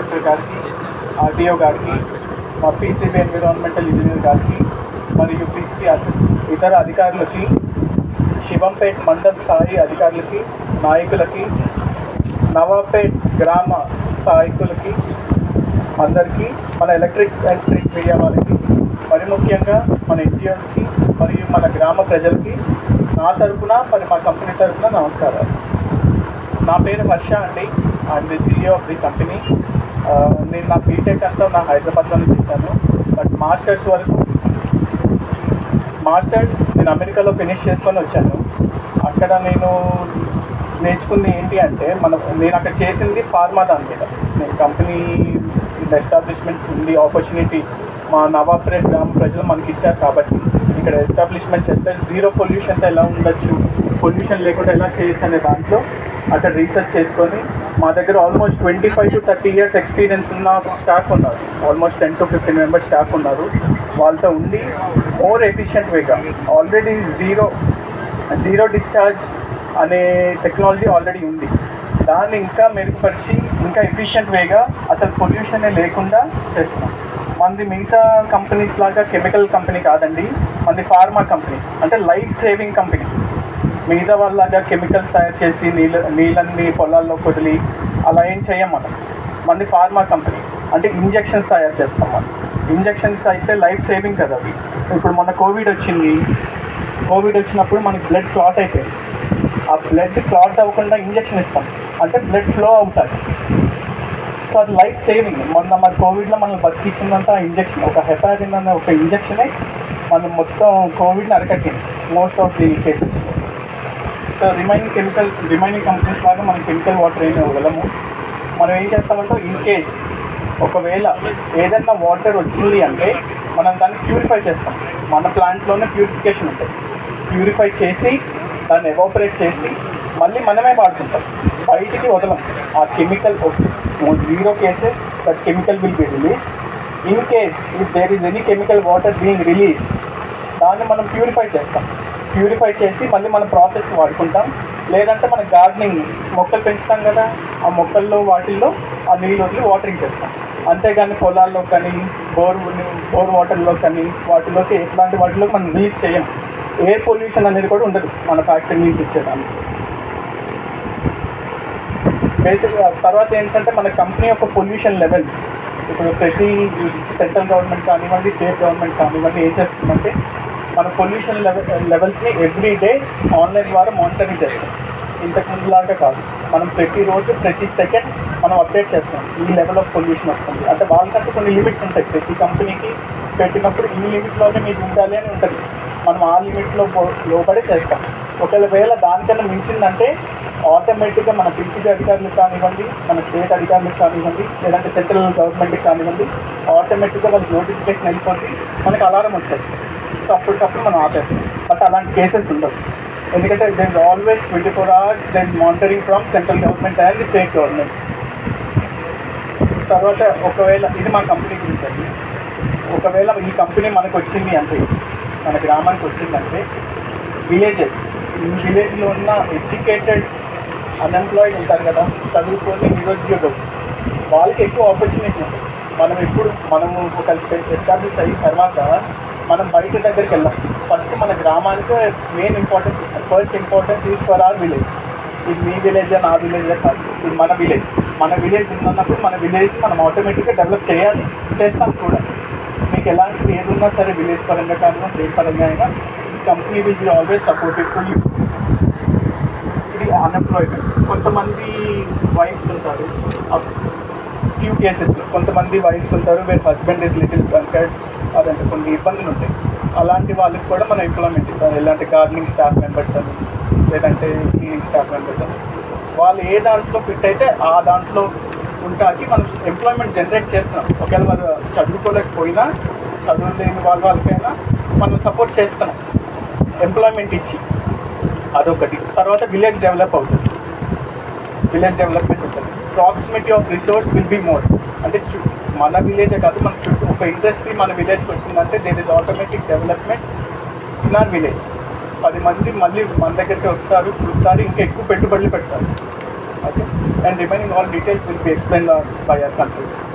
Collector గారికి RTO గారికి మా పీసీబీ ఎన్విరాన్మెంటల్ ఇంజనీర్ గారికి మరియు పీసీ ఇతర అధికారులకి శివంపేట్ మండల్ స్థాయి అధికారులకి నాయకులకి నవాపేట్ గ్రామ స్థాయికులకి అందరికీ మన ఎలక్ట్రిక్ అండ్ ప్రింట్ మీడియా వాళ్ళకి మరి ముఖ్యంగా మన ఎన్జిఓస్కి మరియు మన గ్రామ ప్రజలకి నా తరపున మరి మా కంపెనీ తరఫున నమస్కారాలు. నా పేరు హర్ష అండి. I'm the CEO of the company నేను నా బీటెక్ అంతా నా హైదరాబాద్లోనే చేశాను. బట్ మాస్టర్స్ వరకు మాస్టర్స్ నేను అమెరికాలో ఫినిష్ చేసుకొని వచ్చాను. అక్కడ నేను నేర్చుకుంది ఏంటి అంటే మన నేను అక్కడ చేసింది ఫార్మా దాని మీద. నేను కంపెనీ ఎస్టాబ్లిష్మెంట్ ఉంది ఆపర్చునిటీ మా నవాబ్రేట్ గ్రామ ప్రజలు మనకి ఇచ్చారు కాబట్టి ఇక్కడ ఎస్టాబ్లిష్మెంట్ చేస్తే జీరో పొల్యూషన్తో ఎలా ఉండొచ్చు పొల్యూషన్ లేకుండా ఎలా చేయొచ్చు అనే దాంట్లో అక్కడ రీసెర్చ్ చేసుకొని మా దగ్గర almost twenty five to thirty years experience ఉన్న స్టాఫ్ ఉన్నారు. Almost ten to fifteen members staff ఉన్నారు. వాళ్ళతో ఉండి మోర్ ఎఫిషియెంట్ వేగా ఆల్రెడీ జీరో జీరో డిశ్చార్జ్ అనే టెక్నాలజీ ఆల్రెడీ ఉంది. దాన్ని ఇంకా మెరుగుపరిచి ఇంకా ఎఫిషియెంట్ వేగా అసలు పొల్యూషనే లేకుండా చేస్తున్నాం. మంది మిగతా కంపెనీస్ లాగా కెమికల్ కంపెనీ కాదండి మంది ఫార్మా కంపెనీ అంటే లైఫ్ సేవింగ్ కంపెనీ మిగతా వాళ్ళలాగా కెమికల్స్ తయారు చేసి నీళ్ళ నీళ్ళన్ని పొలాల్లో వదిలి అలా ఏం చెయ్యం మనం. ఫార్మా కంపెనీ అంటే ఇంజెక్షన్స్ తయారు చేస్తాం మనం. ఇంజెక్షన్స్ అయితే లైఫ్ సేవింగ్ కదా అవి. ఇప్పుడు మొన్న కోవిడ్ వచ్చింది. కోవిడ్ వచ్చినప్పుడు మనకి బ్లడ్ క్లాట్ అయిపోయింది. ఆ బ్లడ్ క్లాట్ అవ్వకుండా ఇంజెక్షన్ ఇస్తాం. అంటే బ్లడ్ ఫ్లో అవుతుంది. సో అది లైఫ్ సేవింగ్ మొన్న మన కోవిడ్లో మనం బతికించిందంతా ఇంజెక్షన్ ఒక హెపారిన్ అనే ఒక ఇంజెక్షనే మనం మొత్తం కోవిడ్ని అరకట్టింది. Most of the cases remaining chemical remaining companies లాగా మనం కెమికల్ వాటర్ ఏమి ఇవ్వగలము? మనం ఏం చేస్తామంటే ఇన్ కేస్ ఒకవేళ ఏదైనా వాటర్ వచ్చింది అంటే మనం దాన్ని ప్యూరిఫై చేస్తాం. మన ప్లాంట్లోనే ప్యూరిఫికేషన్ ఉంటుంది. ప్యూరిఫై చేసి దాన్ని ఎవాపరేట్ చేసి మళ్ళీ మనమే వాడుకుంటాం. బయటికి వదలం. ఆ chemical zero cases that chemical will be release in case if there is any chemical water being release దాన్ని మనం ప్యూరిఫై చేస్తాం. ప్యూరిఫై చేసి మళ్ళీ మన ప్రాసెస్ వాడుకుంటాం. లేదంటే మన గార్డెనింగ్ మొక్కలు పెంచుతాం కదా ఆ మొక్కల్లో వాటిల్లో ఆ నీళ్ళు వదిలి వాటరింగ్ చేస్తాం. అంతేగాని పొలాల్లో కానీ బోర్ బోర్ వాటర్లో కానీ వాటిలోకి ఎట్లాంటి వాటిలో మనం రిలీజ్ చేయం. ఎయిర్ పొల్యూషన్ అనేది కూడా ఉండదు మన ఫ్యాక్టరీ నుంచి ఇచ్చేదానికి. బేసిక్గా తర్వాత ఏంటంటే మన కంపెనీ యొక్క పొల్యూషన్ లెవెల్స్. ఇప్పుడు ప్రతి సెంట్రల్ గవర్నమెంట్ కానివ్వండి స్టేట్ గవర్నమెంట్ కానివ్వండి ఏం చేస్తుందంటే మన పొల్యూషన్ లెవెల్ లెవెల్స్ని ఎవ్రీ డే ఆన్లైన్ ద్వారా మానిటరింగ్ చేస్తాం. ఇంతకు ముందులాగా కాదు. మనం ప్రతిరోజు ప్రతి సెకండ్ మనం అప్డేట్ చేస్తాం. ఈ లెవెల్ ఆఫ్ పొల్యూషన్ వస్తుంది. అంటే వాళ్ళకంటే కొన్ని లిమిట్స్ ఉంటాయి. ప్రతి కంపెనీకి పెట్టినప్పుడు ఈ లిమిట్లోనే మీకు ఉండాలి అని ఉంటుంది. మనం ఆ లిమిట్లో లోపడే చేస్తాం. ఒకవేళ దానికన్నా మించిందంటే ఆటోమేటిక్గా మన డిస్టిక్ అధికారులకు కానివ్వండి మన స్టేట్ అధికారులకు కానివ్వండి లేదంటే సెంట్రల్ గవర్నమెంట్కి కానివ్వండి ఆటోమేటిక్గా వాళ్ళకి నోటిఫికేషన్ వెళ్ళిపోతుంది మనకి అలారం వచ్చేస్తుంది. సో అప్పటికప్పుడు మనం ఆపేస్తాం. బట్ అలాంటి కేసెస్ ఉండవు. ఎందుకంటే then always twenty four hours then monitoring from central government and state government తర్వాత ఒకవేళ ఇది మా కంపెనీ గురించి అండి. ఒకవేళ ఈ కంపెనీ మనకు వచ్చింది అంటే మన గ్రామానికి వచ్చిందంటే విలేజెస్ ఈ విలేజ్లో ఉన్న ఎడ్యుకేటెడ్ అన్ఎంప్లాయిడ్ ఉంటారు కదా చదువుకొని నిరుద్యోగం. వాళ్ళకి ఎక్కువ ఆపర్చునిటీ ఉంటుంది మనం ఎప్పుడు మనము ఒక ఎస్టాబ్లిష్ అయిన తర్వాత మనం బయట దగ్గరికి వెళ్ళాం. ఫస్ట్ మన గ్రామానికి main importance first importance is for our village ఇది మీ విలేజ్ నా విలేజ్ కాదు. ఇది మన విలేజ్ మన విలేజ్ ఉన్నప్పుడు మన విలేజ్ మనం ఆటోమేటిక్గా డెవలప్ చేయాలి చేస్తాం కూడా. మీకు ఎలాంటి ఏది ఉన్నా సరే విలేజ్ పరంగా కానీ స్టేట్ పరంగా అయినా company is always supportive to you ఇది అన్ఎంప్లాయ్మెంట్ కొంతమంది వైఫ్స్ ఉంటారు. ఫ్యూ కేసెస్ కొంతమంది వైఫ్స్ ఉంటారు. Where husband is little drunkard అదంటే కొన్ని ఇబ్బందులు ఉంటాయి. అలాంటి వాళ్ళకి కూడా మనం ఇంప్లిమెంట్ ఇస్తాం. ఎలాంటి గార్డెనింగ్ స్టాఫ్ మెంబర్స్ అని లేదంటే క్లీనింగ్ స్టాఫ్ మెంబర్స్ అని. వాళ్ళు ఏ దాంట్లో ఫిట్ అయితే ఆ దాంట్లో ఉంటాకి మనం ఎంప్లాయ్మెంట్ జనరేట్ చేస్తున్నాం. ఒకవేళ వాళ్ళు చదువుకోలేకపోయినా చదువు లేని వాళ్ళ వాళ్ళకైనా మనం సపోర్ట్ చేస్తున్నాం. ఎంప్లాయ్మెంట్ ఇచ్చి అదొకటి. తర్వాత విలేజ్ డెవలప్ అవుతుంది. విలేజ్ డెవలప్మెంట్ ఉంటుంది. Proximity of resource will be more అంటే మన విలేజే కాదు మన చుట్టూ ఒక ఇండస్ట్రీ మన విలేజ్కి వచ్చిందంటే there is automatic development in our village పది మంది మళ్ళీ మన దగ్గరికి వస్తారు చూస్తారు ఇంకా ఎక్కువ పెట్టుబడులు పెడతారు. Okay and remaining all details will be explain by by consultant.